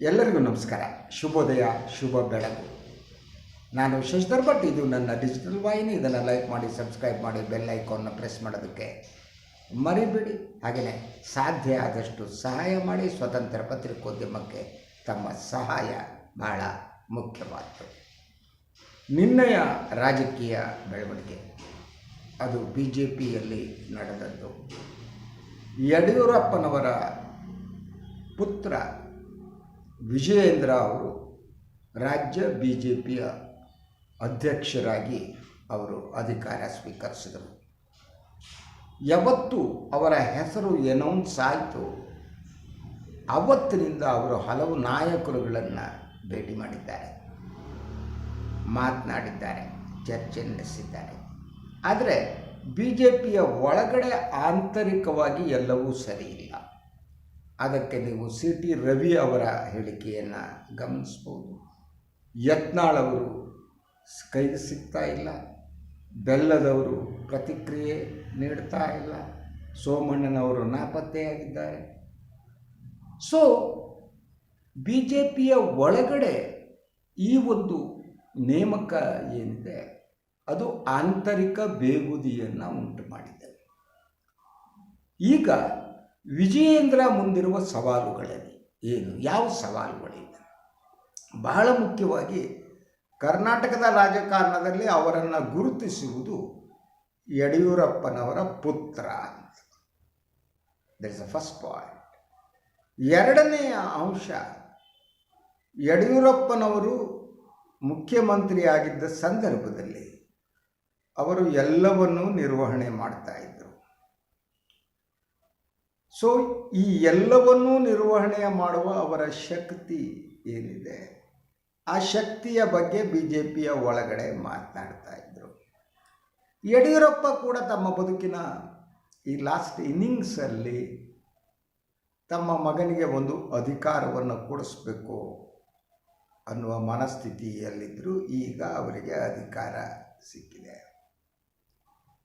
ಎಲ್ಲರಿಗೂ ನಮಸ್ಕಾರ. ಶುಭೋದಯ, ಶುಭ ಬೆಳಗು. ನಾನು ಶಶಿಧರ್ ಭಟ್. ಇದು ನನ್ನ ಡಿಜಿಟಲ್ ವಾಹಿನಿ. ಇದನ್ನು ಲೈಕ್ ಮಾಡಿ ಸಬ್ಸ್ಕ್ರೈಬ್ ಮಾಡಿ ಬೆಲ್ ಐಕಾನ್ನ ಪ್ರೆಸ್ ಮಾಡೋದಕ್ಕೆ ಮರಿಬೇಡಿ. ಹಾಗೆಯೇ ಸಾಧ್ಯ ಆದಷ್ಟು ಸಹಾಯ ಮಾಡಿ. ಸ್ವತಂತ್ರ ಪತ್ರಿಕೋದ್ಯಮಕ್ಕೆ ತಮ್ಮ ಸಹಾಯ ಬಹಳ ಮುಖ್ಯವಾದ್ದು. ನಿನ್ನೆಯ ರಾಜಕೀಯ ಬೆಳವಣಿಗೆ. ಅದು ಬಿ ಜೆ ಪಿಯಲ್ಲಿ ನಡೆದದ್ದು. ಯಡಿಯೂರಪ್ಪನವರ ಪುತ್ರ ವಿಜಯೇಂದ್ರ ಅವರು ರಾಜ್ಯ ಬಿ ಜೆ ಪಿಯ ಅಧ್ಯಕ್ಷರಾಗಿ ಅವರು ಅಧಿಕಾರ ಸ್ವೀಕರಿಸಿದರು. ಯಾವತ್ತು ಅವರ ಹೆಸರು ಎನೌನ್ಸ್ ಆಯಿತು. ಅವತ್ತಿನಿಂದ ಅವರು ಹಲವು ನಾಯಕರುಗಳನ್ನು ಭೇಟಿ ಮಾಡಿದ್ದಾರೆ. ಮಾತನಾಡಿದ್ದಾರೆ, ಚರ್ಚೆ ನಡೆಸಿದ್ದಾರೆ. ಆದರೆ ಬಿ ಜೆ ಪಿಯ ಒಳಗಡೆ ಆಂತರಿಕವಾಗಿ ಎಲ್ಲವೂ ಸರಿ ಇಲ್ಲ. ಅದಕ್ಕೆ ನೀವು ಸಿ ಟಿ ರವಿ ಅವರ ಹೇಳಿಕೆಯನ್ನು ಗಮನಿಸ್ಬೋದು. ಯತ್ನಾಳವರು ಸಿಗ್ತಾ ಇಲ್ಲ. ಬೆಲ್ಲದವರು ಪ್ರತಿಕ್ರಿಯೆ ನೀಡ್ತಾ ಇಲ್ಲ. ಸೋಮಣ್ಣನವರು ನಾಪತ್ತೆಯಾಗಿದ್ದಾರೆ. ಸೊ ಬಿ ಜೆ ಪಿಯ ಒಳಗಡೆ ಈ ಒಂದು ನೇಮಕ ಏನಿದೆ, ಅದು ಆಂತರಿಕ ಬೇಗುದಿಯನ್ನು ಉಂಟು ಮಾಡಿದೆ ಈಗ ವಿಜಯೇಂದ್ರ ಮುಂದಿರುವ ಸವಾಲುಗಳಲ್ಲಿ ಏನು? ಯಾವ ಸವಾಲುಗಳಿವೆ? ಬಹಳ ಮುಖ್ಯವಾಗಿ ಕರ್ನಾಟಕದ ರಾಜಕಾರಣದಲ್ಲಿ ಅವರನ್ನು ಗುರುತಿಸುವುದು ಯಡಿಯೂರಪ್ಪನವರ ಪುತ್ರ that is a first point ಎರಡನೆಯ ಅಂಶ, ಯಡಿಯೂರಪ್ಪನವರು ಮುಖ್ಯಮಂತ್ರಿಯಾಗಿದ್ದ ಸಂದರ್ಭದಲ್ಲಿ ಅವರು ಎಲ್ಲವನ್ನೂ ನಿರ್ವಹಣೆ ಮಾಡ್ತಾ ಇದ್ದರು ಸೊ ಈ ಎಲ್ಲವನ್ನೂ ನಿರ್ವಹಣೆ ಮಾಡುವ ಅವರ ಶಕ್ತಿ ಏನಿದೆ? ಆ ಶಕ್ತಿಯ ಬಗ್ಗೆ ಬಿ ಜೆ ಪಿಯ ಒಳಗಡೆ ಮಾತನಾಡ್ತಾ ಇದ್ದರು ಯಡಿಯೂರಪ್ಪ ಕೂಡ ತಮ್ಮ ಬದುಕಿನ ಈ ಲಾಸ್ಟ್ ಇನ್ನಿಂಗ್ಸಲ್ಲಿ ತಮ್ಮ ಮಗನಿಗೆ ಒಂದು ಅಧಿಕಾರವನ್ನು ಕೊಡಿಸ್ಬೇಕು ಅನ್ನುವ ಮನಸ್ಥಿತಿಯಲ್ಲಿದ್ದರು ಈಗ ಅವರಿಗೆ ಅಧಿಕಾರ ಸಿಕ್ಕಿದೆ.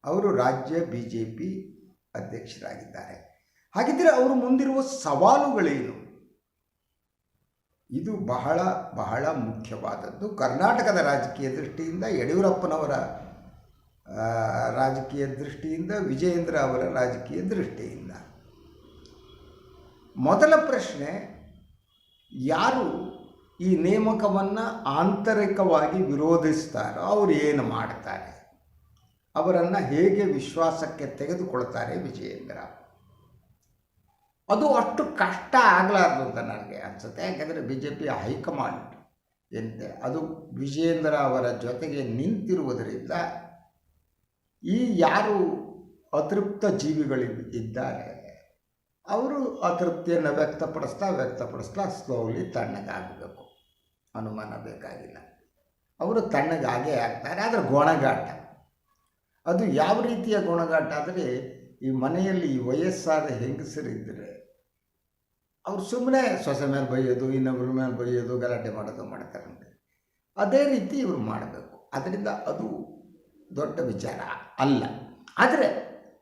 ಅವರು ರಾಜ್ಯ ಬಿ ಜೆ ಪಿ ಅಧ್ಯಕ್ಷರಾಗಿದ್ದಾರೆ. ಹಾಗಿದ್ದರೆ ಅವರು ಮುಂದಿರುವ ಸವಾಲುಗಳೇನು? ಇದು ಬಹಳ ಬಹಳ ಮುಖ್ಯವಾದದ್ದು. ಕರ್ನಾಟಕದ ರಾಜಕೀಯ ದೃಷ್ಟಿಯಿಂದ ಯಡಿಯೂರಪ್ಪನವರ ರಾಜಕೀಯ ದೃಷ್ಟಿಯಿಂದ, ವಿಜಯೇಂದ್ರ ಅವರ ರಾಜಕೀಯ ದೃಷ್ಟಿಯಿಂದ. ಮೊದಲ ಪ್ರಶ್ನೆ, ಯಾರು ಈ ನೇಮಕವನ್ನು ಆಂತರಿಕವಾಗಿ ವಿರೋಧಿಸ್ತಾರೋ ಅವರು ಏನು ಮಾಡ್ತಾರೆ? ಅವರನ್ನು ಹೇಗೆ ವಿಶ್ವಾಸಕ್ಕೆ ತೆಗೆದುಕೊಳ್ತಾರೆ ವಿಜಯೇಂದ್ರ? ಅದು ಅಷ್ಟು ಕಷ್ಟ ಆಗಲಾರ್ದು ಅಂತ ನನಗೆ ಅನಿಸುತ್ತೆ. ಯಾಕೆಂದರೆ ಬಿ ಜೆ ಪಿ ಹೈಕಮಾಂಡ್ ಏನಿದೆ ಅದು ವಿಜೇಂದ್ರ ಅವರ ಜೊತೆಗೆ ನಿಂತಿರುವುದರಿಂದ ಈ ಯಾರು ಅತೃಪ್ತ ಜೀವಿಗಳು ಇದ್ದಾರೆ, ಅವರು ಅತೃಪ್ತಿಯನ್ನು ವ್ಯಕ್ತಪಡಿಸ್ತಾ ವ್ಯಕ್ತಪಡಿಸ್ತಾ ಸ್ಲೋಲಿ ತಣ್ಣಗಾಗಬೇಕು. ಅನುಮಾನ ಬೇಕಾಗಿಲ್ಲ. ಅವರು ತಣ್ಣಗಾಗೇ ಆಗ್ತಾರೆ, ಆದರೆ ಗೊಣಗಾಟ. ಅದು ಯಾವ ರೀತಿಯ ಗುಣಗಾಟ ಅಂದರೆ ಈ ಮನೆಯಲ್ಲಿ ಈ ವಯಸ್ಸಾದ ಹೆಂಗಸರಿದ್ದರೆ ಅವ್ರು ಸುಮ್ಮನೆ ಸೊಸೆ ಮೇಲೆ ಬೈಯೋದು ಇನ್ನೊಬ್ಬರ ಮೇಲೆ ಬೈಯೋದು, ಗಲಾಟೆ ಮಾಡೋದು ಮಾಡ್ತಾರೆ ಅದೇ ರೀತಿ ಇವರು ಮಾಡಬೇಕು. ಅದರಿಂದ ಅದು ದೊಡ್ಡ ವಿಚಾರ ಅಲ್ಲ. ಆದರೆ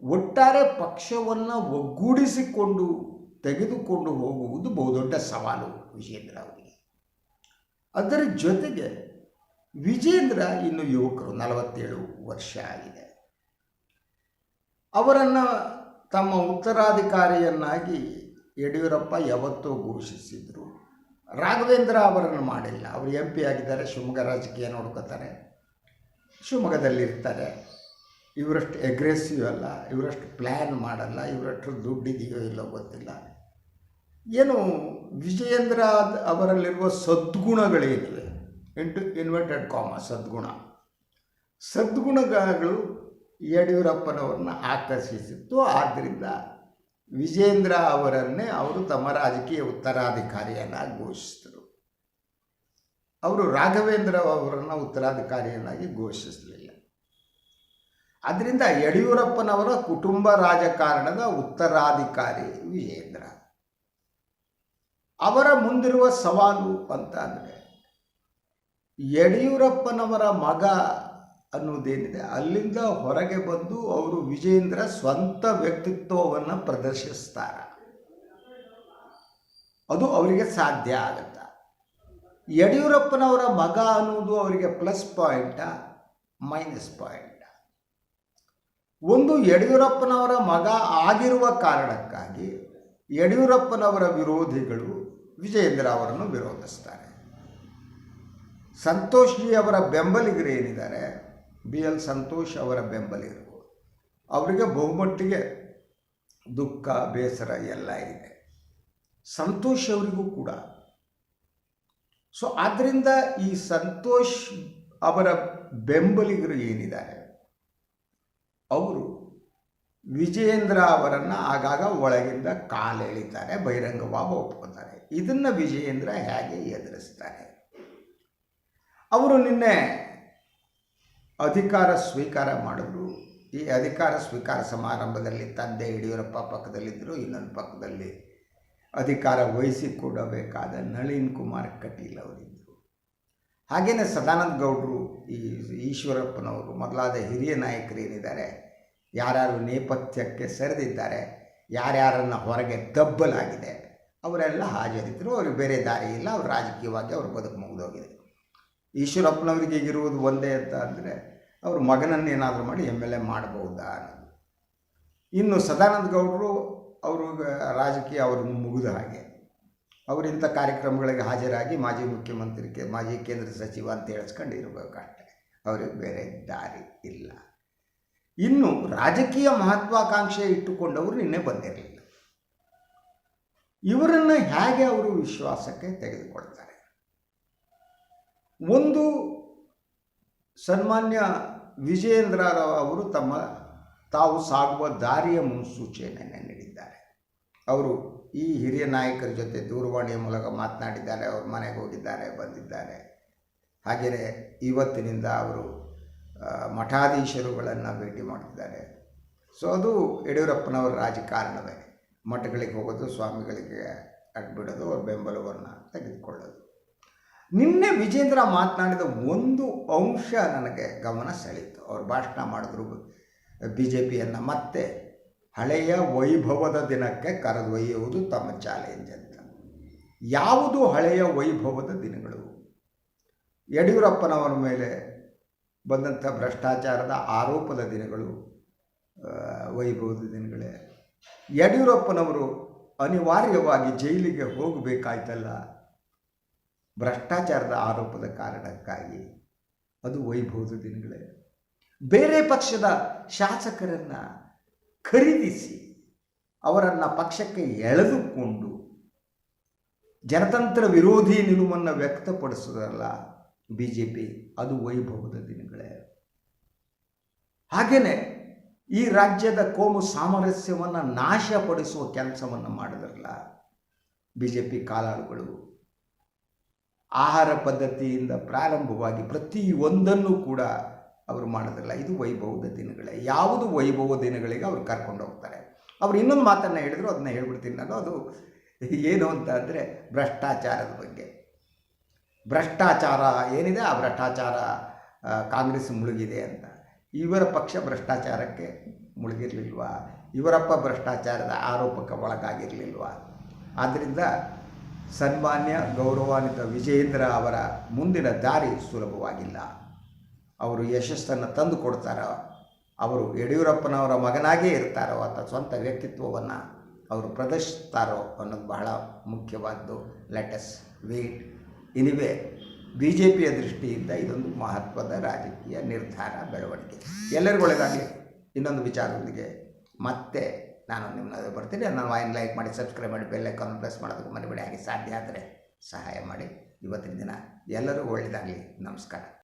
ಒಟ್ಟಾರೆ ಪಕ್ಷವನ್ನು ಒಗ್ಗೂಡಿಸಿಕೊಂಡು, ತೆಗೆದುಕೊಂಡು ಹೋಗುವುದು ಬಹುದೊಡ್ಡ ಸವಾಲು ವಿಜೇಂದ್ರ ಅವರಿಗೆ. ಅದರ ಜೊತೆಗೆ ವಿಜೇಂದ್ರ ಇನ್ನು ಯುವಕರು ನಲವತ್ತೇಳು ವರ್ಷ ಆಗಿದೆ. ಅವರನ್ನು ತಮ್ಮ ಉತ್ತರಾಧಿಕಾರಿಯನ್ನಾಗಿ ಯಡಿಯೂರಪ್ಪ ಯಾವತ್ತೂ ಘೋಷಿಸಿದರು. ರಾಘವೇಂದ್ರ ಅವರನ್ನು ಮಾಡಿಲ್ಲ. ಅವರು ಎಂ ಪಿ ಆಗಿದ್ದಾರೆ, ಶಿವಮೊಗ್ಗ ರಾಜಕೀಯ ನೋಡ್ಕೋತಾರೆ. ಶಿವಮೊಗ್ಗದಲ್ಲಿರ್ತಾರೆ ಇವರಷ್ಟು ಎಗ್ರೆಸಿವ್ ಅಲ್ಲ, ಇವರಷ್ಟು ಪ್ಲ್ಯಾನ್ ಮಾಡಲ್ಲ, ಇವರಷ್ಟು ದುಡ್ಡಿದೆಯೋ ಇಲ್ಲೋ ಗೊತ್ತಿಲ್ಲ. ಏನು ವಿಜಯೇಂದ್ರ ಅವರಲ್ಲಿರುವ ಸದ್ಗುಣಗಳೇನಿವೆ? ಇಂಟು ಇನ್ವರ್ಟೆಡ್ ಕಾಮ ಸದ್ಗುಣ. ಸದ್ಗುಣಗಳು ಯಡಿಯೂರಪ್ಪನವ್ರನ್ನ ಆಕರ್ಷಿಸಿತ್ತು. ಆದ್ದರಿಂದ ವಿಜೇಂದ್ರ ಅವರನ್ನೇ ಅವರು ತಮ್ಮ ರಾಜಕೀಯ ಉತ್ತರಾಧಿಕಾರಿಯನ್ನಾಗಿ ಘೋಷಿಸಿದರು. ಅವರು ರಾಘವೇಂದ್ರ ಅವರನ್ನು ಉತ್ತರಾಧಿಕಾರಿಯನ್ನಾಗಿ ಘೋಷಿಸಲಿಲ್ಲ. ಆದ್ದರಿಂದ ಯಡಿಯೂರಪ್ಪನವರ ಕುಟುಂಬ ರಾಜಕಾರಣದ ಉತ್ತರಾಧಿಕಾರಿ ವಿಜೇಂದ್ರ. ಅವರ ಮುಂದಿರುವ ಸವಾಲು ಅಂತ ಅಂದರೆ ಯಡಿಯೂರಪ್ಪನವರ ಮಗ ಅನ್ನೋದೇನಿದೆ. ಅಲ್ಲಿಂದ ಹೊರಗೆ ಬಂದು ಅವರು ವಿಜೇಂದ್ರ ಸ್ವಂತ ವ್ಯಕ್ತಿತ್ವವನ್ನು ಪ್ರದರ್ಶಿಸ್ತಾರೆ. ಅದು ಅವರಿಗೆ ಸಾಧ್ಯ ಆಗುತ್ತೆ. ಯಡಿಯೂರಪ್ಪನವರ ಮಗ ಅನ್ನೋದು ಅವರಿಗೆ ಪ್ಲಸ್ ಪಾಯಿಂಟ ಮೈನಸ್ ಪಾಯಿಂಟ ಒಂದು ಯಡಿಯೂರಪ್ಪನವರ ಮಗ ಆಗಿರುವ ಕಾರಣಕ್ಕಾಗಿ ಯಡಿಯೂರಪ್ಪನವರ ವಿರೋಧಿಗಳು ವಿಜಯೇಂದ್ರ ಅವರನ್ನು ವಿರೋಧಿಸ್ತಾರೆ. ಸಂತೋಷ್ಜಿ ಅವರ ಬೆಂಬಲಿಗರು ಏನಿದ್ದಾರೆ? ಬಿ ಎಲ್ ಸಂತೋಷ್ ಅವರ ಬೆಂಬಲಿಗರು ಅವರಿಗೆ ಬಹುಮಟ್ಟಿಗೆ ದುಃಖ, ಬೇಸರ ಎಲ್ಲ ಇದೆ. ಸಂತೋಷ್ ಅವರಿಗೂ ಕೂಡ. ಸೊ ಆದ್ದರಿಂದ ಈ ಸಂತೋಷ್ ಅವರ ಬೆಂಬಲಿಗರು ಏನಿದ್ದಾರೆ? ಅವರು ವಿಜಯೇಂದ್ರ ಅವರನ್ನು ಆಗಾಗ ಒಳಗಿಂದ ಕಾಲೆಳಿತಾರೆ, ಬಹಿರಂಗವಾಗಿ ಒಪ್ಕೋತಾರೆ ಇದನ್ನು ವಿಜಯೇಂದ್ರ ಹೇಗೆ ಎದುರಿಸ್ತಾರೆ? ಅವರು ನಿನ್ನೆ ಅಧಿಕಾರ ಸ್ವೀಕಾರ ಮಾಡಿದ್ರು ಈ ಅಧಿಕಾರ ಸ್ವೀಕಾರ ಸಮಾರಂಭದಲ್ಲಿ ತಂದೆ ಯಡಿಯೂರಪ್ಪ ಪಕ್ಕದಲ್ಲಿದ್ದರು, ಇನ್ನೊಂದು ಪಕ್ಕದಲ್ಲಿ ಅಧಿಕಾರ ವಹಿಸಿಕೊಡಬೇಕಾದ ನಳಿನ್ ಕುಮಾರ್ ಕಟೀಲ್ ಅವರಿದ್ದರು. ಹಾಗೆಯೇ ಸದಾನಂದ ಗೌಡರು ಈ ಈಶ್ವರಪ್ಪನವರು, ಮೊದಲಾದ ಹಿರಿಯ ನಾಯಕರು ಏನಿದ್ದಾರೆ, ಯಾರ್ಯಾರು ನೇಪಥ್ಯಕ್ಕೆ ಸರಿದಿದ್ದಾರೆ, ಯಾರ್ಯಾರನ್ನು ಹೊರಗೆ ದಬ್ಬಲಾಗಿದೆ, ಅವರೆಲ್ಲ ಹಾಜರಿದ್ದರು. ಅವ್ರಿಗೆ ಬೇರೆ ದಾರಿ ಇಲ್ಲ, ಅವ್ರು ರಾಜಕೀಯವಾಗಿ ಅವ್ರ ಬದುಕು ಮುಗಿದೋಗಿದೆ. ಈಶ್ವರಪ್ಪನವರಿಗೆ ಇರುವುದು ಒಂದೇ ಅಂತ ಅಂದರೆ ಅವ್ರ ಮಗನನ್ನೇನಾದರೂ ಮಾಡಿ ಎಂ ಎಲ್ ಎ ಮಾಡಬಹುದಾ ಅನ್ನೋದು. ಇನ್ನು ಸದಾನಂದ ಗೌಡರು ಅವರು ರಾಜಕೀಯ ಅವರನ್ನು ಮುಗಿದ ಹಾಗೆ. ಅವರಿಂಥ ಕಾರ್ಯಕ್ರಮಗಳಿಗೆ ಹಾಜರಾಗಿ ಮಾಜಿ ಮುಖ್ಯಮಂತ್ರಿಗೆ, ಮಾಜಿ ಕೇಂದ್ರ ಸಚಿವ ಅಂತ ಹೇಳಿಸ್ಕೊಂಡು ಇರಬೇಕಷ್ಟೆ ಅವ್ರಿಗೆ ಬೇರೆ ದಾರಿ ಇಲ್ಲ. ಇನ್ನು ರಾಜಕೀಯ ಮಹತ್ವಾಕಾಂಕ್ಷೆ ಇಟ್ಟುಕೊಂಡವರು ನಿನ್ನೆ ಬಂದಿರಲಿಲ್ಲ. ಇವರನ್ನು ಹೇಗೆ ಅವರು ವಿಶ್ವಾಸಕ್ಕೆ ತೆಗೆದುಕೊಳ್ತಾರೆ? ಒಂದು ಸನ್ಮಾನ್ಯ ವಿಜಯೇಂದ್ರ ಅವರು ತಮ್ಮ ತಾವು ಸಾಗುವ ದಾರಿಯ ಮುನ್ಸೂಚನೆಯನ್ನು ನೀಡಿದ್ದಾರೆ. ಅವರು ಈ ಹಿರಿಯ ನಾಯಕರ ಜೊತೆ ದೂರವಾಣಿಯ ಮೂಲಕ ಮಾತನಾಡಿದ್ದಾರೆ, ಅವ್ರ ಮನೆಗೆ ಹೋಗಿದ್ದಾರೆ, ಬಂದಿದ್ದಾರೆ. ಹಾಗೆಯೇ ಇವತ್ತಿನಿಂದ ಅವರು ಮಠಾಧೀಶರುಗಳನ್ನು ಭೇಟಿ ಮಾಡಿದ್ದಾರೆ ಸೊ ಅದು ಯಡಿಯೂರಪ್ಪನವರ ರಾಜಕಾರಣವೇ. ಮಠಗಳಿಗೆ ಹೋಗೋದು, ಸ್ವಾಮಿಗಳಿಗೆ ಅಡ್ಬಿಡೋದು, ಅವ್ರ ಬೆಂಬಲವನ್ನು ತೆಗೆದುಕೊಳ್ಳೋದು. ನಿನ್ನೆ ವಿಜೇಂದ್ರ ಮಾತನಾಡಿದ ಒಂದು ಅಂಶ ನನಗೆ ಗಮನ ಸೆಳೀತು ಅವ್ರು ಭಾಷಣ ಮಾಡಿದ್ರು ಬಿ ಜೆ ಪಿಯನ್ನು ಮತ್ತೆ ಹಳೆಯ ವೈಭವದ ದಿನಕ್ಕೆ ಕರೆದೊಯ್ಯುವುದು ತಮ್ಮ ಚಾಲೆಂಜ್ ಅಂತ. ಯಾವುದು ಹಳೆಯ ವೈಭವದ ದಿನಗಳು? ಯಡಿಯೂರಪ್ಪನವರ ಮೇಲೆ ಬಂದಂಥ ಭ್ರಷ್ಟಾಚಾರದ ಆರೋಪದ ದಿನಗಳು ವೈಭವದ ದಿನಗಳೇ. ಯಡಿಯೂರಪ್ಪನವರು ಅನಿವಾರ್ಯವಾಗಿ ಜೈಲಿಗೆ ಹೋಗಬೇಕಾಯ್ತಲ್ಲ? ಭ್ರಷ್ಟಾಚಾರದ ಆರೋಪದ ಕಾರಣಕ್ಕಾಗಿ ಅದು ವೈಭವದ ದಿನಗಳೇ. ಬೇರೆ ಪಕ್ಷದ ಶಾಸಕರನ್ನು ಖರೀದಿಸಿ ಅವರನ್ನು ಪಕ್ಷಕ್ಕೆ ಎಳೆದುಕೊಂಡು ಜನತಂತ್ರ ವಿರೋಧಿ ನಿಲುವನ್ನು ವ್ಯಕ್ತಪಡಿಸೋದಲ್ಲ ಬಿ ಜೆ ಪಿ ಅದು ವೈಭವದ ದಿನಗಳೇ. ಹಾಗೆಯೇ ಈ ರಾಜ್ಯದ ಕೋಮು ಸಾಮರಸ್ಯವನ್ನು ನಾಶಪಡಿಸುವ ಕೆಲಸವನ್ನು ಮಾಡಿದ್ರಲ್ಲ ಬಿ ಜೆ ಪಿ ಕಾಲಾಳುಗಳು. ಆಹಾರ ಪದ್ಧತಿಯಿಂದ ಪ್ರಾರಂಭವಾಗಿ ಪ್ರತಿಯೊಂದನ್ನು ಕೂಡ ಅವರು ಮಾಡೋದಿಲ್ಲ ಇದು ವೈಭವದ ದಿನಗಳೇ. ಯಾವುದು ವೈಭವ ದಿನಗಳಿಗೆ ಅವ್ರು ಕರ್ಕೊಂಡು ಹೋಗ್ತಾರೆ. ಅವ್ರು ಇನ್ನೊಂದು ಮಾತನ್ನು ಹೇಳಿದ್ರು, ಅದನ್ನ ಹೇಳ್ಬಿಡ್ತೀನಿ ನಾನು. ಅದು ಏನು ಅಂತ ಅಂದರೆ ಭ್ರಷ್ಟಾಚಾರದ ಬಗ್ಗೆ. ಭ್ರಷ್ಟಾಚಾರ ಏನಿದೆ? ಆ ಭ್ರಷ್ಟಾಚಾರ ಕಾಂಗ್ರೆಸ್ ಮುಳುಗಿದೆ ಅಂತ. ಇವರ ಪಕ್ಷ ಭ್ರಷ್ಟಾಚಾರಕ್ಕೆ ಮುಳುಗಿರಲಿಲ್ವಾ? ಇವರಪ್ಪ ಭ್ರಷ್ಟಾಚಾರದ ಆರೋಪಕ್ಕೆ ಒಳಗಾಗಿರಲಿಲ್ವಾ? ಆದ್ದರಿಂದ ಸನ್ಮಾನ್ಯ ಗೌರವಾನ್ವಿತ ವಿಜಯೇಂದ್ರ ಅವರ ಮುಂದಿನ ದಾರಿ ಸುಲಭವಾಗಿಲ್ಲ. ಅವರು ಯಶಸ್ಸನ್ನು ತಂದು ಕೊಡ್ತಾರೋ, ಅವರು ಯಡಿಯೂರಪ್ಪನವರ ಮಗನಾಗೇ ಇರ್ತಾರೋ ಅಥವಾ ಸ್ವಂತ ವ್ಯಕ್ತಿತ್ವವನ್ನು ಅವರು ಪ್ರದರ್ಶಿಸ್ತಾರೋ ಅನ್ನೋದು ಬಹಳ ಮುಖ್ಯವಾದ್ದು. ಲೆಟಸ್ ವೇಟ್ ಇನಿವೆ ಬಿ ಜೆ ಪಿಯ ದೃಷ್ಟಿಯಿಂದ ಇದೊಂದು ಮಹತ್ವದ ರಾಜಕೀಯ ನಿರ್ಧಾರ, ಬೆಳವಣಿಗೆ. ಎಲ್ಲರಿಗೂ ಇನ್ನೊಂದು ವಿಚಾರದೊಂದಿಗೆ ಮತ್ತೆ ನಾನು ನಿಮ್ಮನ್ನ ಬರ್ತೀನಿ. ನಾನು ವಾಯಿನ್ ಲೈಕ್ ಮಾಡಿ, ಸಬ್ಸ್ಕ್ರೈಬ್ ಮಾಡಿ, ಬೆಲ್ ಐಕಾನ್ ಪ್ರೆಸ್ ಮಾಡೋದಕ್ಕೆ ಮರಿಬೇಡಿ. ಹಾಗೆ ಸಾಧ್ಯ ಆದರೆ ಸಹಾಯ ಮಾಡಿ. ಇವತ್ತಿನ ದಿನ ಎಲ್ಲರೂ ಒಳ್ಳೆಯದಾಗಲಿ ನಮಸ್ಕಾರ.